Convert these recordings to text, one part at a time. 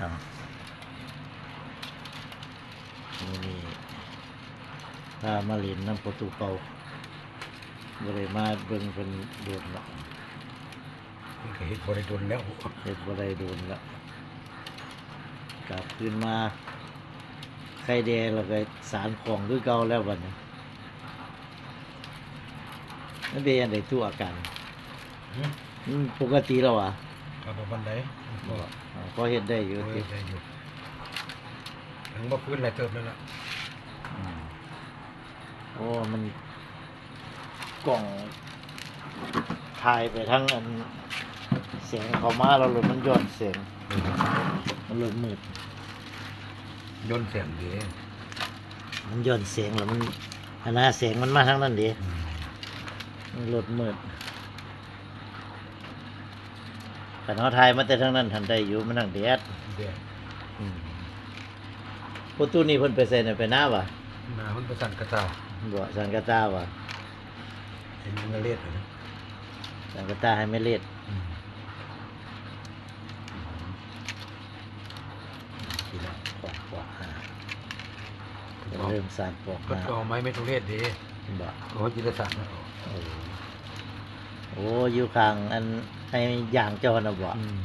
อ้าวนี่นี่พามาเล่นน้ำประตูเก่าบ่ได้มาเบิ่งเพิ่นโดนละมันก็เฮ็ดบ่ได้โดนแล้วเฮ็ดบ่ได้โดนละกลับคืนมาไข่แดงแล้วก็สารของคือเก่าแล้วบัดนี้มันเป็นยังไงตัวอาการหืมอืมปกติแล้วอะ ก็บ่ปานใดก็อ๋อพอเฮ็ดได้อยู่เฮ็ติดได้อยู่ถึงบ่พื้นหลายเติบแล้วล่ะอืมโอ้ มันกล่องถ่ายไปทั้งอันเสียงเขามาเราเลยมันย้อนเสียง มันเลยมืดยนต์เสียงดีมันย้อนเสียงแล้วมันอันน่าเสียงมันมาทั้งนั้นดีอืมมันลดมืด แต่เขาถ่ายมาแต่ทั้งนั้นทันได้อยู่มันนั่งแดดเดี๋ยวอืมประตูนี้เพิ่นไปใส่ในไปหน้าวะหน้ามันประสานกระตาบ่สังกะตาวะเห็นมันก็เลียดเลยนะสังกะตาให้ไม่เล็ดอืมทีละปอกปอกหาเริ่มสานปอกก็หาเอาไม้เมทัลเลสดีบ่ โอ้จิตรศาสตร์นะโอ้โอ้อยู่ข้างอัน ให้ย่างเจ้าน่ะบ่อืม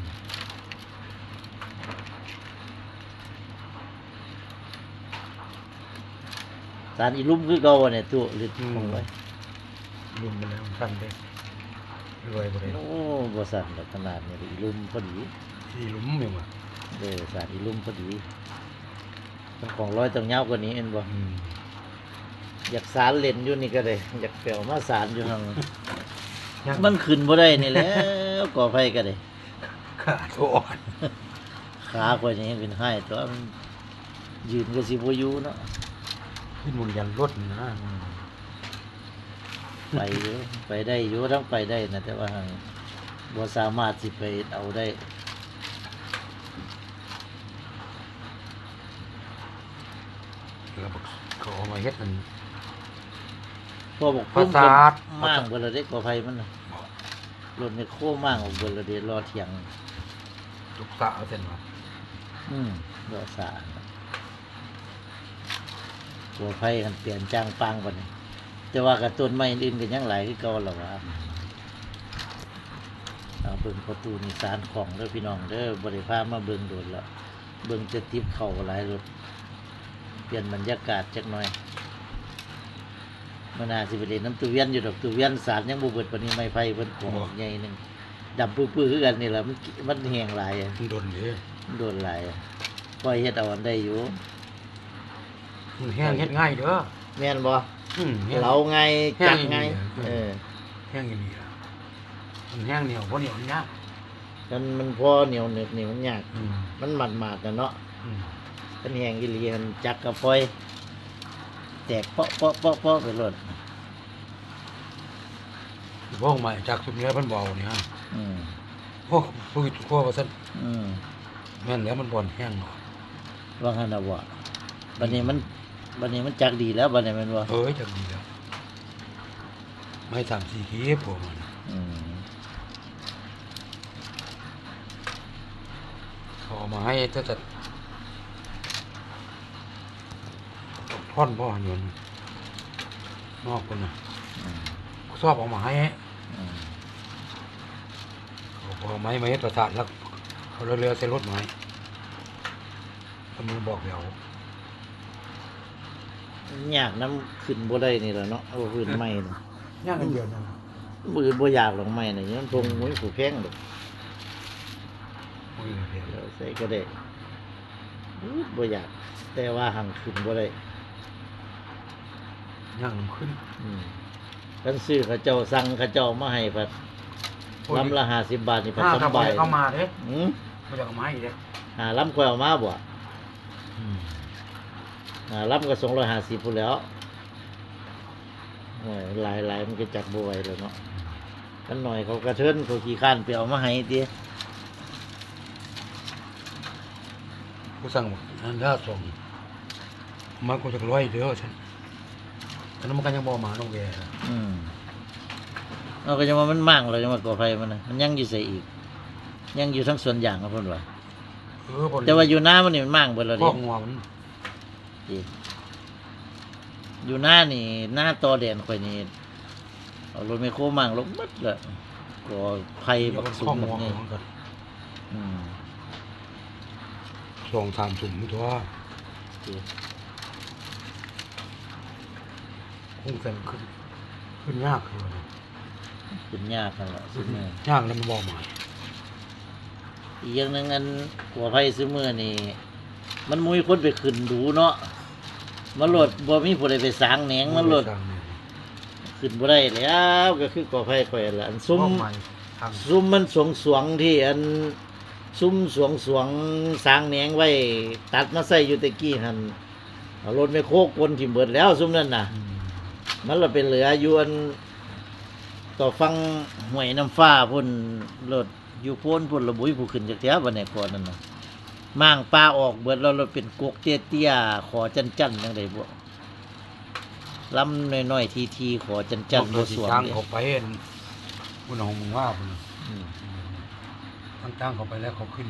สารอีลุ่มคือเก่าอะเนี่ยตู้หรือคงไว้ลุมมันแล้วสั้นเด้รวยบ่ได้โอ้บ่สั่นดอกขนาดนี้อีลุ่มพอดีที่หลุมแม่งว่ะเด้อสารอีลุ่มพอดีต้องของร้อยต้องยาวกว่านี้เห็นบ่อืมอยากสารเล่นอยู่นี่ก็ได้อยากเปลวมาสารอยู่ทางนั้นยังมันขึ้นบ่ได้นี่แหล้ วก่อไฟก็ได้ขาดอ่อนขาข่อยนี่ยังเป็นไห้ตัวมันยืนก็สิบ่อยู่เนาะขึ้นมุนยันรถนะอืมไปอยู่ไปได้อยู่ทั้งไปได้นะแต่ว่าหั้นบ่สามารถสิไปเอาได้แล้วบอกเขาเอามาเฮ็ดมันพอบอกปราสาทมั่างเบิดและเด็กกว่าไผมันน่ะ รถในโค้มั่างออกเบิดและเด็รอเที่ยง ลูกสาวเส้นว่าอืมรอสารกลัวไผกันเปลี่ยนจ้างปังบัดนี้แต่ว่ากับต้นไม้อื่นก็ยังหลายคือเก่าล่ะว่าเอาเบิ่งประตูนี่สารของเด้อพี่น้องเด้อบ่ได้พามาเบิ่งโดนแล้วเบิ่งจะติบเข้าหลายรถเปลี่ยนบรรยากาศจักหน่อย มันน่าสิไปเล่นน้ำตูเวียนอยู่ดอกตูเวียนสารยังบ่เบิดปานนี้ไม้ไผ่เพิ่นของใหญ่หนึงดำปื้อๆคือกันนี่ล่ะมันมันแห้งหลายอะมันโดนเลยโดนหลายอะปล่อยเฮ็ดเอาอันได้อยู่ มันแห้งเฮ็ดง่ายเด้อแม่นบ่อืมแห้ง เราไงแห้งจักไงอีหลีอะ เออแห้งอย่างนี้ล่ะมันแห้งเหนียวบ่เหนียวมันยากมันมันพอเหนียวหนึบนี่มันยาก อืมมันหมาดๆน่ะเนาะอืม มันแห้งอีหลีมันจักกระปล่อย แตกเปาะเปาะเปาะเปาะไปหลดพวกใหม่จากสุดนี้เพิ่นบอกนี่ฮะอืมพวกผู้ครัวว่าซั่นอืมแม่นแล้วมันบ่อนแห้งเนาะว่าหั่นน่ะบ่บัดนี้มันบัดนี้มันจักดีแล้วบัดนี้แม่นบ่เอ้ยจังดีแล้วไม่สามสี่ขีดพวกมันอืมเขาเอามาให้ถ้าจะ ท่อนพ่อเงินนอกคนน่ะอืมชอบเอามาให้อืมเขาเอาไม้มาให้ประสาทแล้วเขาเรือๆใส่รถไม้ตำรวจบอกเดี๋ยวยากน้ำขึ้นบ่ได้นี่แหละเนาะเอาพื้นไม้น่ะย่างกันเดียวนะมือบ่อยากหรอกไม้น่ะมันทงมุ้ยผู้แพงดอกโอ้ยเดียวเดี๋ยวใส่ก็ได้อื้อบ่อยากแต่ว่าหังขึ้นบ่ได้ ย่างน้ำขึ้นอืมกันซื้อเขาเจ้าสั่งเขาเจ้ามาให้ผัดลำละห้าสิบบาทนี่ผัดถ้าสทำบายเข้ามาเด้อืมเขาจะเอามาให้เด้หาลำค่อยเอามาบ่อืมหาลำก็สองร้อยห้าสิบพู้นแหล้วโอ้ยหลายหลายมันก็จักบ่ไหวแล้วเนาะกันหน่อยเขากระเทินเขาขี้ข้านไปเอามาให้ติกูสั่งบอกอันด้าส่งมากูจะร้อยเด้อฉัน อันนั้นมันก็ยังบอกมาน้องแกอืมเอาก็จะว่ามันมั่งเลยจังว่าก่อไฟมันน่ะมันยังอยู่ใส่อีก ยังอยู่ทั้งส่วนอย่างครับเพิ่นว่าเเออบ่แต่ว่าอยู่หน้ามันนี่มันมั่งเบิดแล้วข้เดิองัวมันอยู่หน้านี่หน้าตอแดนข่อยนี่เอารถไมโครมั่งลงหมดละก็ไผบักสุมข้อบังักวนี่มันก็อืมสองสามสุ่มทั่วเด้ อคงแต่ขึ้นขึ้นยากคือว่าขึ้นยากกันละซุมื้อยากแล้วมันบ่หมายอีกอย่างหนึงอันกว่าไผซุมื้อนี่ มันมุ้ยคนไปขึ้นดูเนาะมันรถบ่มีผู้ใดไปสร้างแหนงมันรถทางนี้ขึ้นบ่ได้แล้วก็คือกอไผ่ข่อยนั่นล่ะอันซุ้มข้อหมายทางซุ้มมันสวงสวงๆที่อันซุ้มสวงสวงสร้างแหนงไว้ ตัดมาใส่อยู่ตะกี้หั่นเอารถไม่โคกคนที่เบิดแล้วซุ้มนั่นน่ะ อืม มันละเป็นเหลืออยู่อันต่อฟังห้วยน้ำฟ้าพุ่นรถอยู่โพ้นพุ่นระบุยผู้ขึ้นจากแถวบันไดก่อนนั่นน่ะม่างปลาออกเบิดแล้วเราเป็นกกเตี้ยๆขอจันจันๆจังไดบ่ลำน้อยๆทีๆขอจันจันๆบ่สวมทางเด้เขาไปเห็นคุณของมึงว่าคุณอืมทางจ้างเขาไปแล้วเขาขึ้น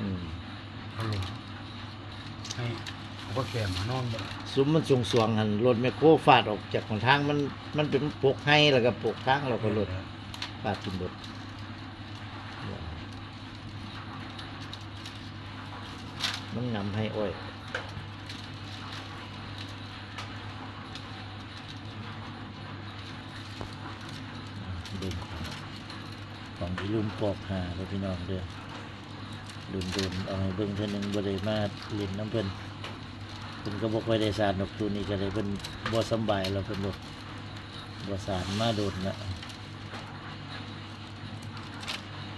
อืมเขาลงให้ เขาก็แก่มานอนบ่ซุ้มมันสูงสวงหันรถแมคโครฟาดออกจากของทางมันมันเป็นปกให้แล้วก็ปกทางเราก็รถฟาดกินรถมันนำให้อ้อยดูของที่ลุมปอกหาแล้วพี่น้องเด้อดุนดุนๆเอาให้เบิ่งเท่านึงบ่ได้มาเล่นน้ำเพิ่น เพิ่นก็บ่ค่อยได้สารดอกตัวนี้ก็เลยเพิ่นบ่สำบายแล้วเพิ่นบ่บ่สารมาโดนละ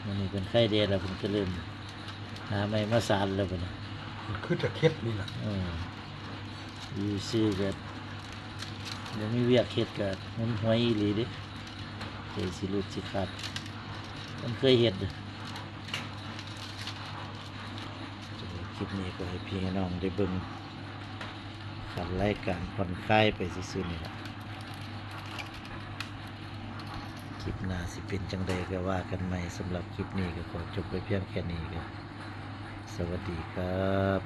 มันนี้เพิ่นไข้แดดแล้วเพิ่นก็เริ่มหาไม้มาสารแล้วเพิ่นน่ะมันคือจะเค็ดนี่แหละเอออยู่ซื่อก็บ่มีเวียกเฮ็ดก็มันหวยอีหลีเด้เฮ็ดสิหลุดสิขาดมันเคยเฮ็ดเด้อคลิปนี้ก็ให้พี่ให้น้องได้เบิ่ง ขับรายการผ่อนคลายไปซื่อๆนี่แหละคลิปหน้าสิเป็นจังใดก็ว่ากันใหม่สำหรับคลิปนี้ก็ขอจบไปเพียงแค่นี้ก็สวัสดีครับ